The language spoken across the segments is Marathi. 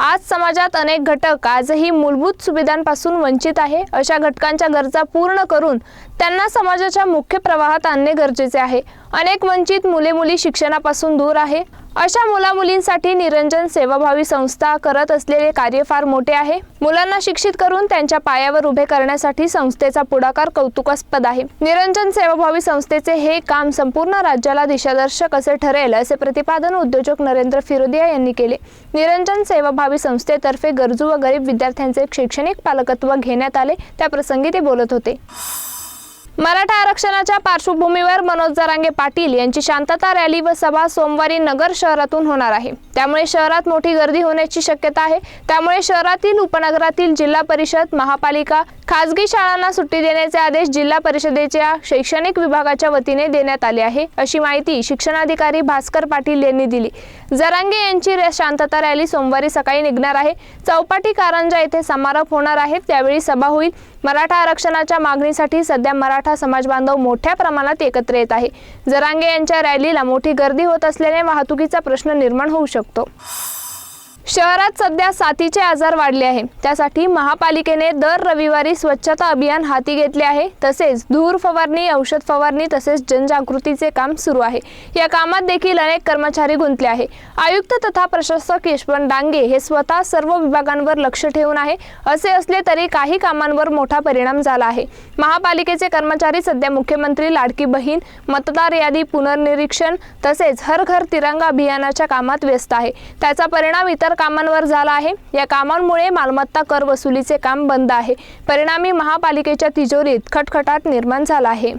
आज समाजात अनेक घटक आजही मूलभूत सुविधांपासून वंचित आहे. अशा घटकांच्या गरजा पूर्ण करून त्यांना समाजाच्या मुख्य प्रवाहात आणणे गरजेचे आहे. अनेक वंचित मुले मुली शिक्षणापासून दूर आहे. अशा मुलामुलींसाठी निरंजन सेवाभावी संस्था करत असलेले कार्य फार मोठे आहे. मुलांना शिक्षित करून त्यांच्या पायावर उभे करण्यासाठी संस्थेचा पुढाकार कौतुकास्पद आहे. निरंजन सेवाभावी संस्थेचे हे काम संपूर्ण राज्याला दिशादर्शक असे ठरेल असे प्रतिपादन उद्योजक नरेंद्र फिरोदिया यांनी केले. निरंजन सेवाभावी संस्थेतर्फे गरजू व गरीब विद्यार्थ्यांचे शैक्षणिक पालकत्व घेण्यात आले. त्याप्रसंगी ते बोलत होते. मराठा आरक्षणाच्या पार्श्वभूमीवर मनोज जरांगे पाटील यांची शांतता रॅली व सभा सोमवारी नगर शहरातून होणार आहे. त्यामुळे शहरात मोठी गर्दी होण्याची शक्यता आहे. त्यामुळे शहरातील उपनगरातील जिल्हा परिषद महापालिका खासगी शाळांना सुट्टी देण्याचे आदेश जिल्हा परिषदेच्या शैक्षणिक विभागाच्या वतीने देण्यात आले आहे. अशी माहिती शिक्षणाधिकारी भास्कर पाटील यांनी दिली. जरांगे यांची शांतता रॅली सोमवारी सकाळी निघणार आहे. चौपाटी कारंजा येथे समारोप होणार आहे. त्यावेळी सभा होईल. मराठा आरक्षणाच्या मागणीसाठी सध्या मराठा समाज बांधव मोठ्या प्रमाणात एकत्र येत आहे. जरांगे यांच्या रॅलीला मोठी गर्दी होत असल्याने वाहतुकीचा प्रश्न निर्माण होऊ शकतो. शहरात सध्या साथीचे आजार वाढले आहे त्यासाठी महापालिकेने दर रविवारी स्वच्छता अभियान हाती घेतले आहे. तसेच धूर फवारणी औषध फवारणी तसेच जनजागृतीचे काम सुरू आहे. या कामात देखील अनेक कर्मचारी गुंतले आहे. आयुक्त तथा प्रशासक यशवंत डांगे हे स्वतः सर्व विभागांवर लक्ष ठेवून आहे. असे असले तरी काही कामांवर मोठा परिणाम झाला आहे. महापालिकेचे कर्मचारी सध्या मुख्यमंत्री लाडकी बहीण मतदार यादी पुनर्निरीक्षण तसेच हर घर तिरंगा अभियानाच्या कामात व्यस्त आहे. त्याचा परिणाम इतर कामांवर झाला आहे. या कामांमुळे मालमत्ता कर वसुलीचे काम बंद आहे. परिणामी महापालिकेच्या तिजोरीत खटखटाट निर्माण झाला आहे.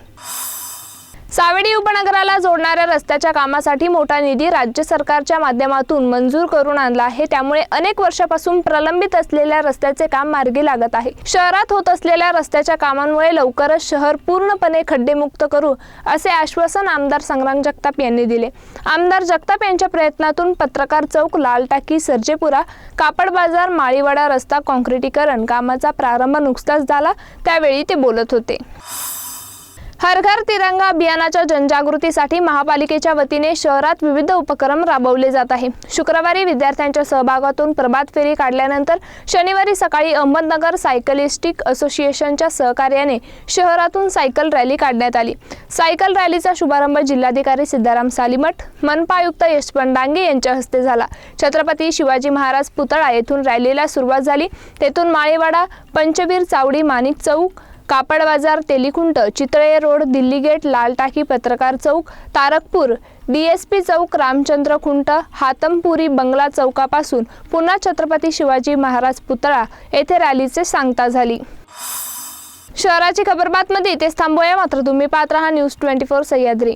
सावेडी उपनगराला जोडणाऱ्या रस्त्याच्या कामासाठी मोठा निधी राज्य सरकारच्या माध्यमातून मंजूर करून आणला आहे. त्यामुळे अनेक वर्षापासून प्रलंबित असलेल्या रस्त्याचे काम मार्गी लागत आहे. शहरात होत असलेल्या रस्त्याच्या कामांमुळे लवकरच शहर पूर्णपणे खड्डेमुक्त करू असे आश्वासन आमदार संग्राम जगताप यांनी दिले. आमदार जगताप यांच्या प्रयत्नातून पत्रकार चौक लाल टाकी सर्जेपुरा कापड बाजार माळीवाडा रस्ता काँक्रिटीकरण कामाचा प्रारंभ नुकताच झाला. त्यावेळी ते बोलत होते. हर घर तिरंगा अभियानाच्या जनजागृतीसाठी महापालिकेच्या वतीने शहरात विविध उपक्रम राबवले जात आहे. शुक्रवारी विद्यार्थ्यांच्या सहभागातून प्रभात फेरी काढल्यानंतर शनिवारी सकाळी अहमदनगर सायकलिस्टिक असोसिएशनच्या सहकार्याने शहरातून सायकल रॅली काढण्यात आली. सायकल रॅलीचा शुभारंभ जिल्हाधिकारी सिद्धाराम सालीमठ मनपा आयुक्त यशवंत डांगे यांच्या हस्ते झाला. छत्रपती शिवाजी महाराज पुतळा येथून रॅलीला सुरुवात झाली. तेथून माळेवाडा पंचवीर चावडी Manik Chowk Kapad Bazar Telikunt Chitale road Delhi gate Lal Taki Patrakar Chowk Tarakpur DSP Chowk Ramchandra Khunt Hatampuri बंगला चौकापासून पुन्हा छत्रपती शिवाजी महाराज पुतळा येथे रॅलीचे सांगता झाली. शहराची खबरबातमध्ये इथेच थांबूया. मात्र तुम्ही पाहत राहा न्यूज ट्वेंटी फोर सह्याद्री.